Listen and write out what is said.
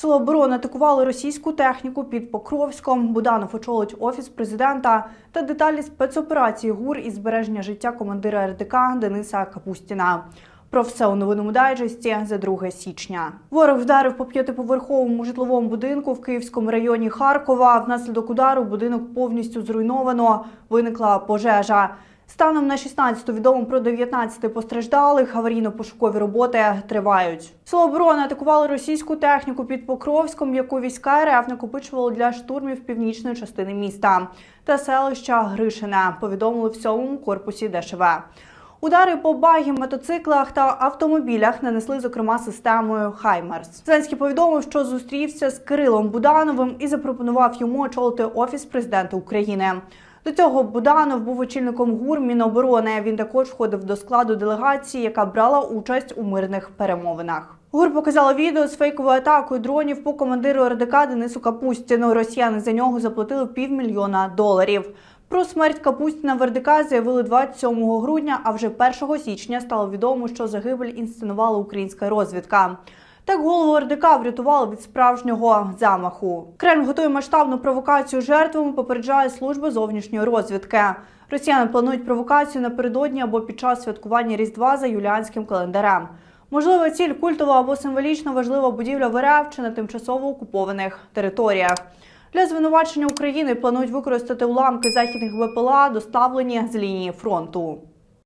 Сили оборони атакували російську техніку під Покровськом. Буданов очолить офіс президента та деталі спецоперації ГУР із збереження життя командира РДК Дениса Капустіна. Про все у новинному дайджесті за 2 січня. Ворог вдарив по п'ятиповерховому житловому будинку в Київському районі Харкова. Внаслідок удару будинок повністю зруйновано. Виникла пожежа. Станом на 16 відомо про 19 постраждалих. Аварійно-пошукові роботи тривають. Сили оборони атакували російську техніку під Покровськом, яку війська РФ накопичували для штурмів північної частини міста та селища Гришине. Повідомили в сьомому корпусі ДШВ. Удари по багі, мотоциклах та автомобілях нанесли, зокрема, системою Хаймерс. Зеленський повідомив, що зустрівся з Кирилом Будановим і запропонував йому очолити офіс президента України. До цього Буданов був очільником ГУР Міноборони. Він також входив до складу делегації, яка брала участь у мирних перемовинах. ГУР показала відео з фейковою атакою дронів по командиру РДК Денису Капустіну. Росіяни за нього заплатили півмільйона доларів. Про смерть Капустіна в РДК заявили 27 грудня, а вже 1 січня стало відомо, що загибель інсценувала українська розвідка. Так голову РДК врятували від справжнього замаху. Кремль готує масштабну провокацію жертвами, попереджає служба зовнішньої розвідки. Росіяни планують провокацію напередодні або під час святкування Різдва за юліанським календарем. Можлива ціль культова або символічно важлива будівля в РФ чи на тимчасово окупованих територіях. Для звинувачення України планують використати уламки західних ВПЛА, доставлені з лінії фронту.